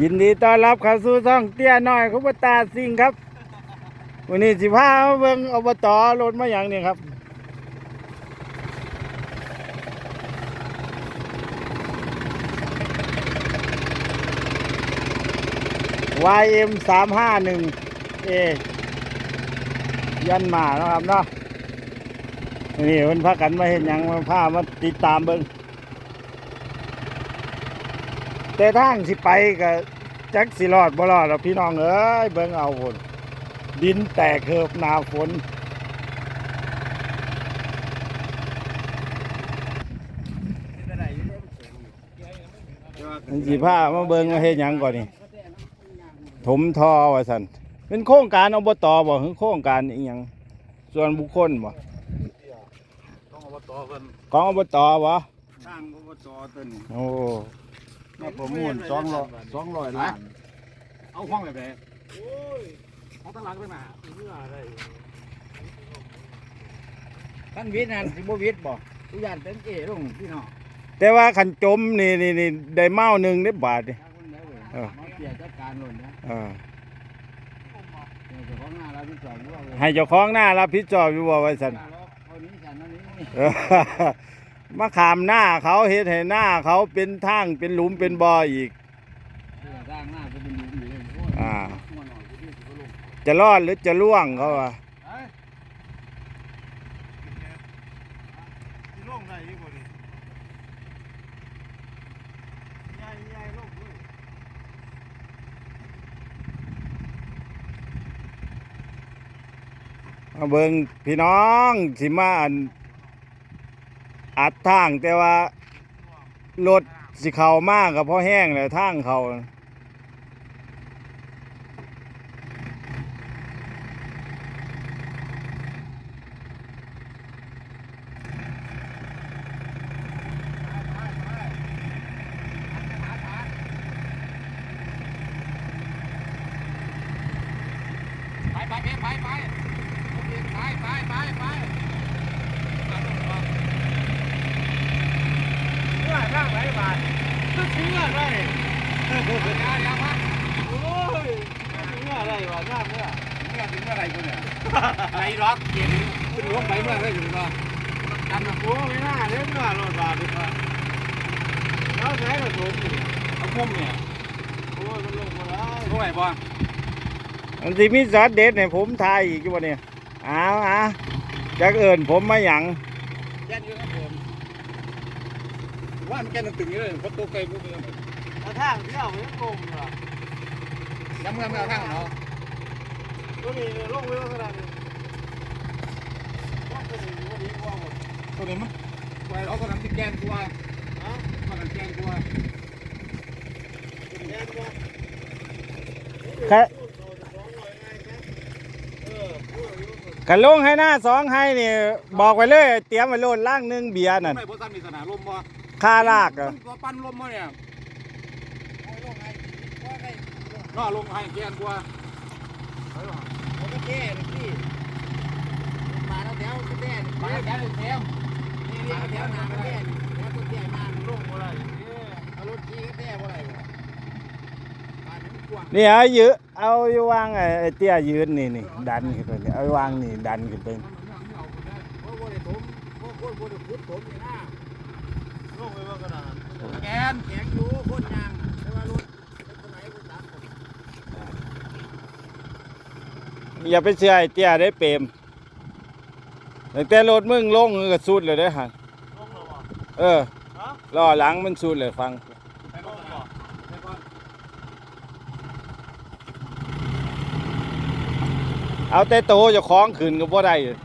ยินดีต้อนรับเข้าสู่ช่องเตี้ยน้อยคุปตาสิงครับ วันนี้สิพามาเบิ่งอบตรถมาอย่างนี้ครับ YM 3 5 1 A ยันมาเนาะครับเนาะนี่เพิ่นพากันมาเห็นยังมาพามาติดตามเบิ่ง แต่ทางสิไปก็จักสิรอดบ่รอดหรอกพี่น้องเอ้ยเบิ่งเอาฝนดินแตกเหิบหนาฝนมันสิพามาเบิ่งมาเฮ็ดหยังก่อนนี่ถมท่อว่าสันเป็นโครงการอบตบ่คือโครงการอีหยังส่วนบุคคลบ่ต้องอบตเพิ่นของอบตบ่สร้างอบตต้นโอ้ มาประมูลสองร้อยสองร้อยล้านเอาห้องแบบไหนเอาตลาดไปมาเมื่อไรท่านวิทย์นั่นสิบ่วิทย์บ่ทุกอย่างเป็นเอลงพี่น้องแต่ว่าขันจมนี่นี่นี่ได้เมาหนึ่งได้บาทนี่ถ้าคนได้เว้ยเออมาเปลี่ยนจัดการหล่นนะเออเดี๋ยวเจ้าของหน้าเราพี่จอดว่าเลยให้เจ้าของหน้ารับผิดชอบอยู่บ่ว่าสันเอานี้ฉันเอานี้เออ มาขามหน้าเขาเฮ็ดให้หน้าเขาเป็นทางเป็นหลุมเป็นบ่ออีกเพื่อสร้างหน้าจะเป็นดีๆเลยโอ้ยอ่าหัวหน่อยกูพี่สิบ่ลงจะรอดหรือจะล่วงเขาว่าเอ้ยที่ลงได้อีกบ่ดิใหญ่ใหญ่ลงเลยมาเบิ่งพี่น้องสิมาอัน อัดทางแต่ว่ารถสิเข้ามากก็เพราะแห้งเลยทางเขาไปางไหนบาทก็เชื่อได้เดี๋ยวเดี๋ยวมาโอ้ยเมื่ออะไรวะย่าเมื่อเมื่อถึงเมื่อไหร่กูเนี่ยไรล็อกเกียร์ขึ้นลงไปเมื่อไหร่ถึงก็กันนะโอ้ไม่น่าเล่นเมื่อรถบาทดีกว่าแล้วใช้กระสุนดิเอาพุ่มเนี่ยโอ้ยมันลงมาแล้วรู้ไหมบ่อันที่มีสอดเด็ดเนี่ยผมทายอีกว่าเนี่ยอ้าวอะจักเอิญผมมาหยังแย่นอยู่ครับผม ว่ามันแก่นตึงอยู่เลยเพราะตัวไกลพวกนี้เอาทางเที่ยวมันลงเหรอย้ำเมื่อเมื่อข้างเขาตัวนี้ลงไว้ว่าขนาดนี้ว่าตัวนี้ว่าดีกว่าหมดตัวนี้มันไว้เอาตัวนั้นที่แกนกลัวฮะมันกันแกนกลัวแน่นกว่าแค่กันลงให้หน้าสองให้นี่บอกไว้เลย เตรียมไว้โลดล่างหนึงเบียร์นั่นไม่เพราะซ้ำมีสนามลมบ่ ค่าลากอะตัวปั้นลมบ่เนี่ยล่อลงให้แกนกลัวผมก็แก้พี่มาแล้วแถวก็แก้มาแกนเต็มนี่เรียกแถวหนาก็แก้แล้วก็แก้มาลงอะไรเอารถขี่ก็แก้อะไรบ้านมันกว้างนี่เอายืเอาอยู่วางไอ้ไอ้เตี้ยยืนนี่นี่ดันขึ้นไปนี่เอาวางนี่ดันขึ้นไป ลงไปว่ากระดานแกนแข็งอยู่คนยางแต่ว่ารถรถสมัยคนตัดผมอย่าไปเชื่อไอ้เตี้ยได้เปรมตั้งแต่รถมึงลงก็สุดเลยได้อฮะลงแล้วบ่เออล้อหลังมันสุดเลยฟัง ไปก่อนไปก่อนเอาแต่โตเจะคล้าของขึ้นก็บ่ได้เลย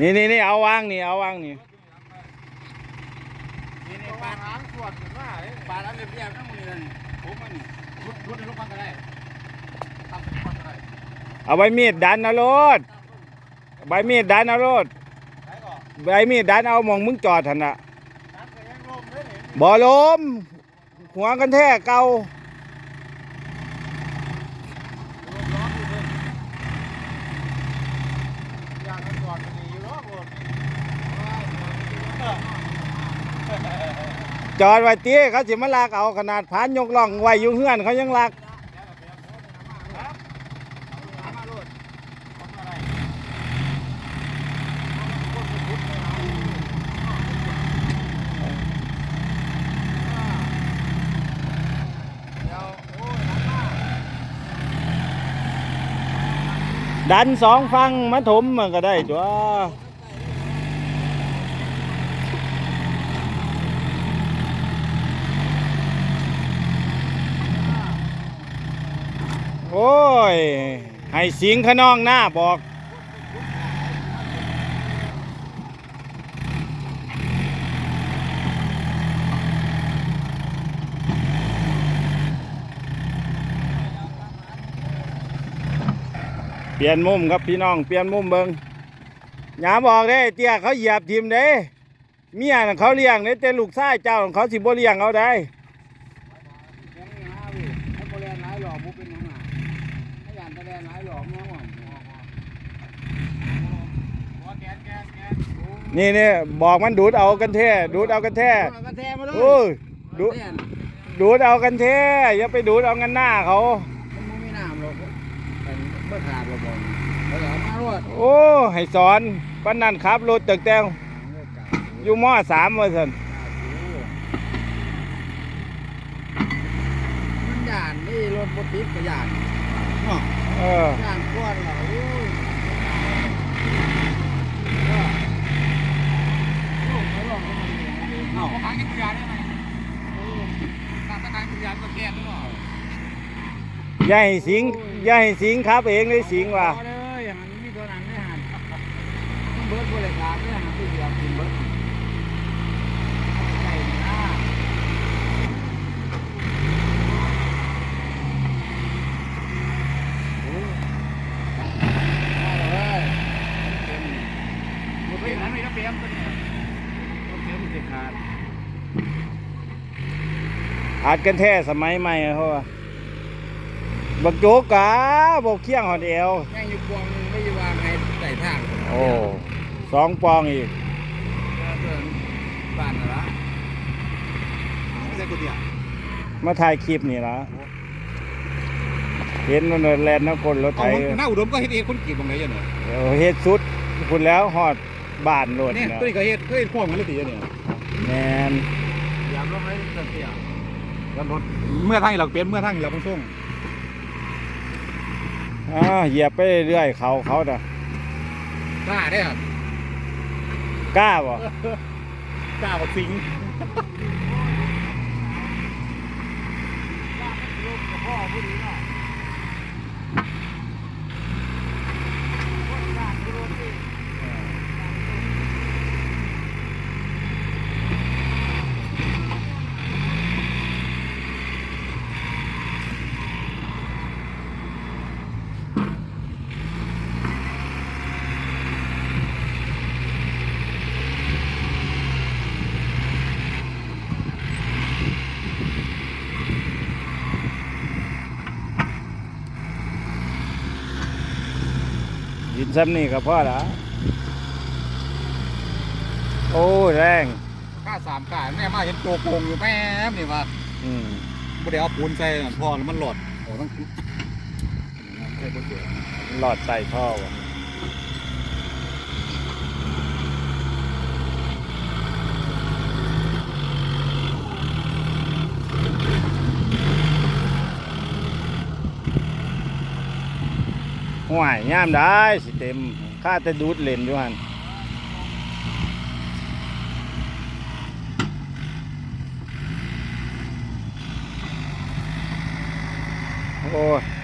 นี่นี่นี่เอาวางนี่เอาวางนี่นี่นี่ปลาหางขวดว่าปลาอันเรียบๆทั้งหมดเลยผมมันรุดรุดในลูกปันได้ทำเป็นปันได้เอาใบมีดดันนะรถใบมีดดันนะรถใบมีดดันเอามองมึงจอดทันละบ่อลมหัวกันแท้เก่า จอดไว้ตีเขาสิมาลากเอาขนาดพานยกล่องไว้อยู่เฮือนเขายังลากดันสองฟังมาถมมันก็ได้จ้ว อ้ย ให้สิงขนองหน้าบอก เปลี่ยนมุมครับพี่น้อง เปลี่ยนมุมเบิงหยาบอกเด้เตี้ยเขาเหยียบทีมเด้เมียน่ะเขาเลี้ยงเด้แต่ลูกชายเจ้าของเขาสิบ่เลี้ยงเอาได้ ยังไงฮะพี่ให้โบแลนหลายหลอกมุเป็นยังไงให้ยานโบแลนหลายหลอกมั้งวะ นี่นี่บอกมันดูดเอากันแท้ดูดเอากันแท้เอากระแทกมาเลยโอ้ยดูกระแทกดูดเอากันแท้อย่าไปดูดเอากันหน้าเขามันบ่มีน้ำหรอกเป็นเมื่อขาดเราบอกเราอย่าเอามารวดโอ้ให้สอนปันนั่นขับรถตึกแตงอยู่มอสามว่าซั่นมันยานนี่รถบดติดกับยานเนาะเออยานกวนเหรอโอ้ยก็โอ้ยไม่รอดก็มันเองเนาะทางกินยาได้ไหมทางทางกินยาก็แก้ด้วยเนาะอย่าให้สิงย่าให้สิงครับเองเลยสิงว่ะอเลยอย่างนั้นมีตัวนั้นไม่หันมันเบิร์ดบริการไม่หันตัวเดียวกินเบิร์ดใจนะหมดไปนั้นไม่รับเบี้ย ตัวนี้อาจกันแท้สมัยใหม่อะเขาว่าบักโจกกะบอกเคียงหอดเอวยังอยู่กวงไม่ได้วางให้ใส่ทางโอ้สองปองอีกบ้านน่ะละไม่ใช่กูเดียวมาถ่ายคลิปนี่ละเห็นมันแลนน้ำกลรถไถเอาหน้าอุดมก็เฮ็ดเองคนกรีดตรงไหนเนี่ยเออเฮ็ดสุดคุณแล้วหอดบ้านรถเนี่ยเนี่ยตัวนี้ก็เฮ็ดเคยพ่วงมันเลยตีเนี่ย แมนอยากลงให้เสียแล้วรถเมื่อทางเราเปลี่ยนเมื่อทางเราต้องส่งอ่าเหยียบไปเรื่อยๆเขาเขาน่ะกล้าได้ครับกล้าบ่กล้าบักสิงพ่อผู้นี้เนาะ ยินซ้ำนี่ก็พอละโอ้แรงกล้าสามกล้าแม่มาเห็นโจโกงอยู่แม่นี่ว่าอืมบ่ได้เอาปูนใส่พอแล้วมันหลอดโอ้ต้องใช่บ่เจอหลอดใส่ท่อวะ ห่วยย่ามได้สิเต็มข้าแต่ดูดเลนอยู่หันโอ้ย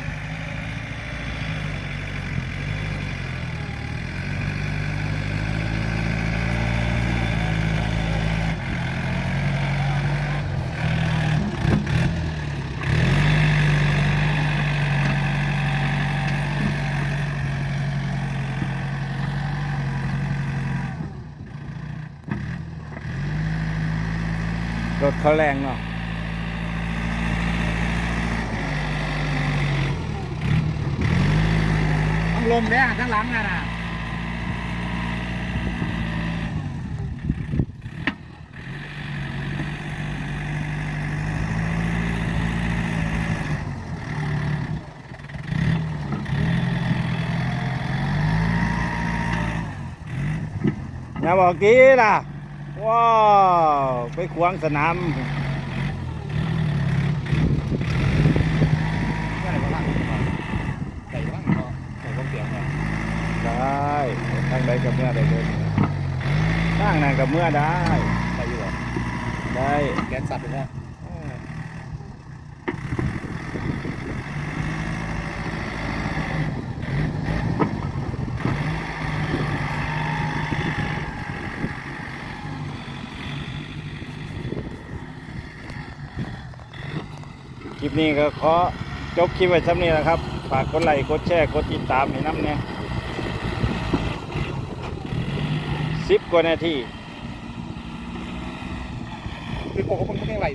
รถเขาแรงเนาะต้องลมเลยอะข้างหลังอะนะอย่าบอกกี้ล่ะ ว้าว ไปขวางสนามใส่บ้างใส่บ้างก็ใส่บ้างเสียงก่อนได้ทางใดกับเมื่อใดเลยทางนั้นกับเมื่อได้ใส่อยู่หรอได้แกนสัตว์เลยนะ ค ลิปนี้ก็ขอจบคลิปไว้ซ้ำนี้นะครับ ฝากกดไลค์ กดแชร์ กดติดตามให้น้ำเนี่ยสิบกว่านาที คือผมก็มึงไม่ได้ไหล